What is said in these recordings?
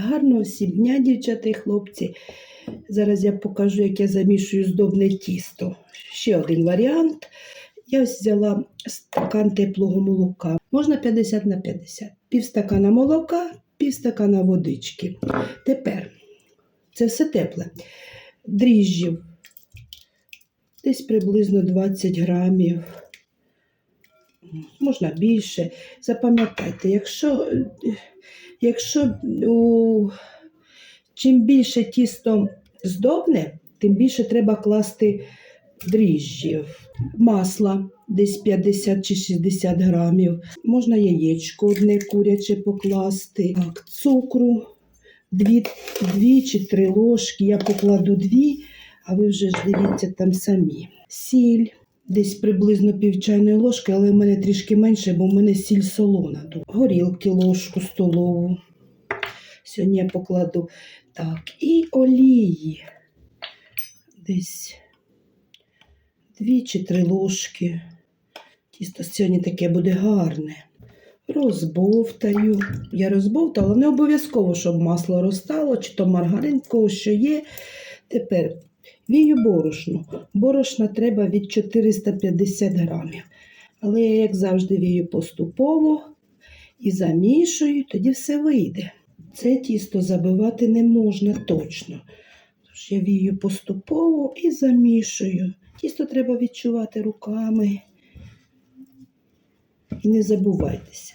Гарного всім дня, дівчата і хлопці. Зараз я покажу, як я замішую здобне тісто. Ще один варіант. Я ось взяла стакан теплого молока. Можна 50 на 50. Пів стакана молока, пів стакана водички. Тепер це все тепле. Дріжджів. Десь приблизно 20 грамів. Можна більше. Запам'ятайте, якщо, якщо у, чим більше тісто здобне, тим більше треба класти дріжджів, масла десь 50 чи 60 грамів. Можна яєчко одне куряче покласти, так, цукру, дві, дві чи три ложки. Я покладу дві, а ви вже ж дивіться там самі. Сіль. Десь приблизно пів чайної ложки, але в мене трішки менше, бо в мене сіль солона. Горілки ложку столову. Сьогодні я покладу. Так, і олії. Десь дві чи три ложки. Тісто сьогодні таке буде гарне. Розбовтаю. Я розбовтала, не обов'язково, щоб масло розтало, чи то маргарин, кого що є. Тепер вію борошно. Борошна треба від 450 грамів. Але я, як завжди, вію поступово і замішую, тоді все вийде. Це тісто забивати не можна точно. Тож я вію поступово і замішую. Тісто треба відчувати руками. І не забувайтеся.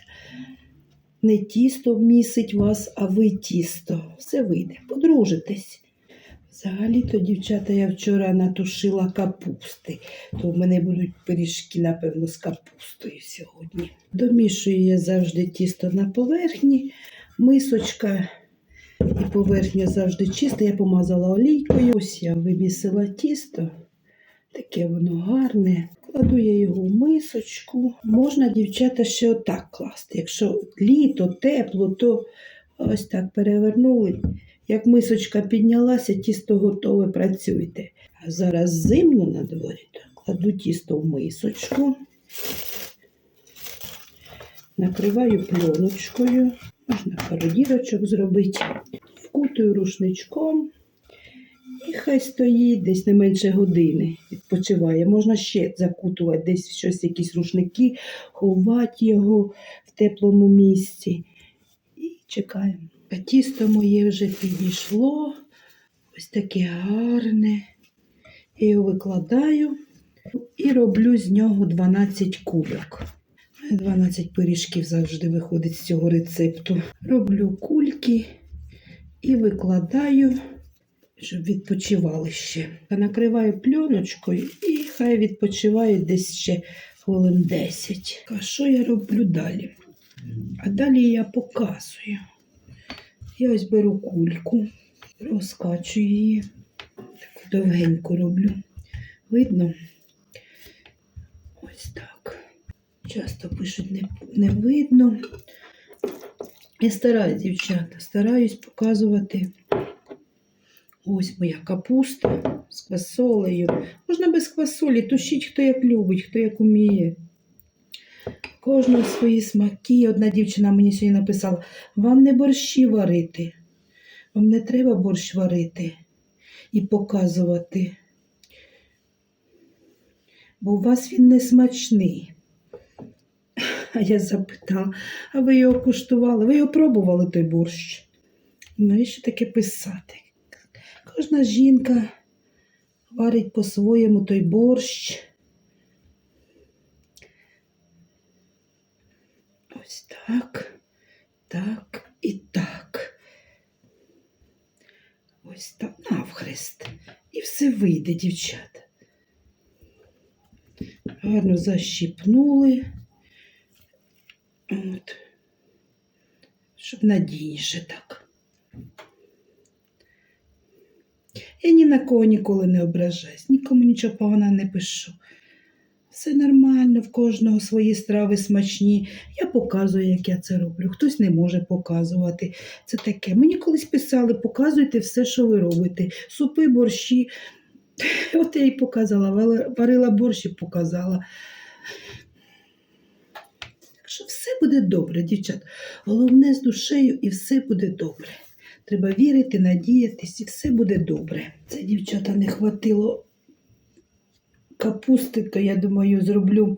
Не тісто місить вас, а ви тісто. Все вийде. Подружитесь. Взагалі-то, дівчата, я вчора натушила капусти, то в мене будуть пиріжки, напевно, з капустою сьогодні. Домішую я завжди тісто на поверхні, мисочка і поверхня завжди чиста. Я помазала олійкою. Ось я вимісила тісто. Таке воно гарне. Кладу я його в мисочку. Можна, дівчата, ще отак класти. Якщо літо, тепло, то ось так перевернули. Як мисочка піднялася, тісто готове, працюйте. А зараз зимно на дворі, кладу тісто в мисочку, накриваю пленочкою, можна пару дірочок зробити, вкутую рушничком. І хай стоїть десь не менше години, відпочиває. Можна ще закутувати десь щось, якісь рушники, ховати його в теплому місці. І чекаємо. Тісто моє вже підійшло. Ось таке гарне. Я його викладаю і роблю з нього 12 кульок. 12 пиріжків завжди виходить з цього рецепту. Роблю кульки і викладаю, щоб відпочивали ще. Накриваю пленочкою і хай відпочивають десь ще хвилин 10. А що я роблю далі? А далі я показую. Я ось беру кульку, розкачую її, таку довгеньку роблю. Видно? Ось так. Часто пишуть, не, не видно. Я стараюсь, дівчата, стараюсь показувати. Ось моя капуста з квасолею. Можна без квасолі, тушіть, хто як любить, хто як уміє. Кожного свої смаки. Одна дівчина мені сьогодні написала: вам не борщі варити, вам не треба борщ варити і показувати. Бо у вас він не смачний. А я запитала, а ви його куштували? Ви його пробували той борщ? Навіщо таке писати? Кожна жінка варить по-своєму той борщ. Ось так, так і так. Ось так, навхрест. І все вийде, дівчата. Гарно защіпнули. От. Щоб надійніше так. Я ні на кого ніколи не ображаюсь, нікому нічого поганого не пишу. Все нормально, в кожного свої страви смачні. Я показую, як я це роблю. Хтось не може показувати. Це таке. Мені колись писали, показуйте все, що ви робите. Супи, борщі. От я й показала, варила борщ і показала. Так що все буде добре, дівчат. Головне з душею і все буде добре. Треба вірити, надіятись, і все буде добре. Це дівчата не хватило капусти, то я думаю, зроблю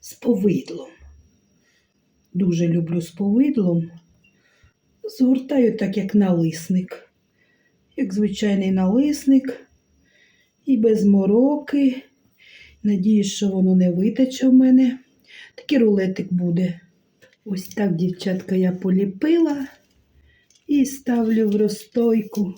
з повидлом. Дуже люблю з повидлом. Згортаю так, як налисник. Як звичайний налисник. І без мороки. Надіюсь, що воно не витече в мене. Такий рулетик буде. Ось так, дівчатка, я поліпила і ставлю в розстойку.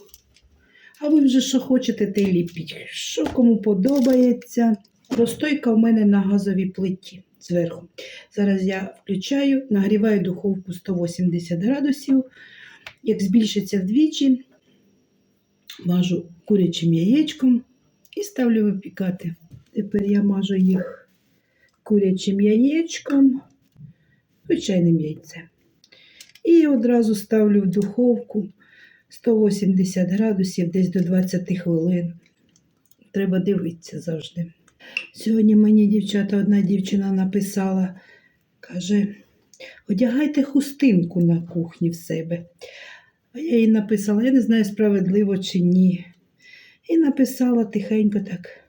А ви вже що хочете, те й ліпіть. Що кому подобається. Розстойка в мене на газовій плиті зверху. Зараз я включаю, нагріваю духовку 180 градусів. Як збільшиться вдвічі, мажу курячим яєчком і ставлю випікати. Тепер я мажу їх курячим яєчком, звичайним яйцем. І одразу ставлю в духовку 180 градусів десь до 20 хвилин. Треба дивитися завжди. Сьогодні мені дівчата, одна дівчина написала, каже, одягайте хустинку на кухні в себе. А я їй написала, я не знаю, справедливо чи ні. І написала тихенько так.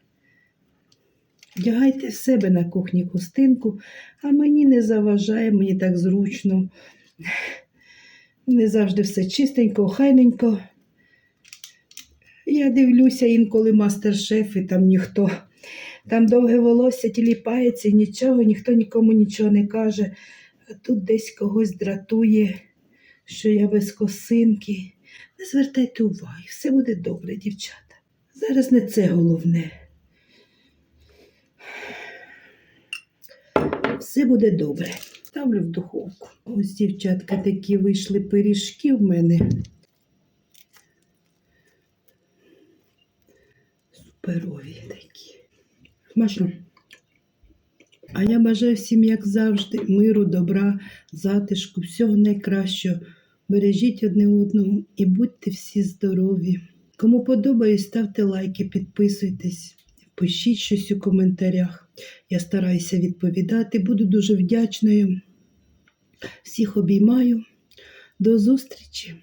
Одягайте в себе на кухні хустинку, а мені не заважає, мені так зручно. Не завжди все чистенько, охайненько. Я дивлюся інколи мастер-шеф, і там ніхто. Там довге волосся тіліпається, і нічого, ніхто нікому нічого не каже. А тут десь когось дратує, що я без косинки. Не звертайте уваги, все буде добре, дівчата. Зараз не це головне. Все буде добре. Ставлю в духовку. Ось, дівчатка, такі вийшли пиріжки в мене. Суперові такі. Смачно. А я бажаю всім, як завжди, миру, добра, затишку, всього найкращого. Бережіть одне одного і будьте всі здорові. Кому подобається, ставте лайки, підписуйтесь, пишіть щось у коментарях. Я стараюся відповідати. Буду дуже вдячною. Всіх обіймаю. До зустрічі!